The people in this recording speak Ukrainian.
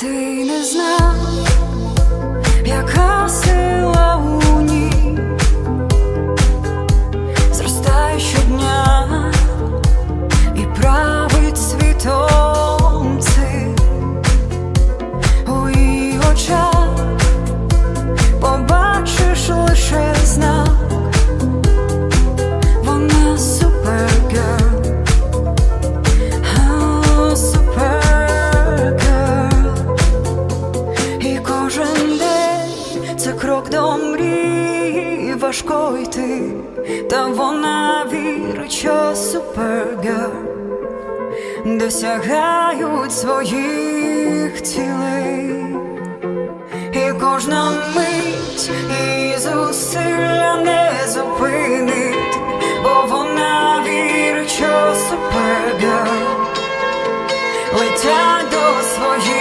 ти не знав, яка це крок до мрії, важко йти, та вона вірить, що супергер досягають своїх цілей, і кожна мить і зусилля не зупинить, бо вона вірить, що супергер летять до своїх.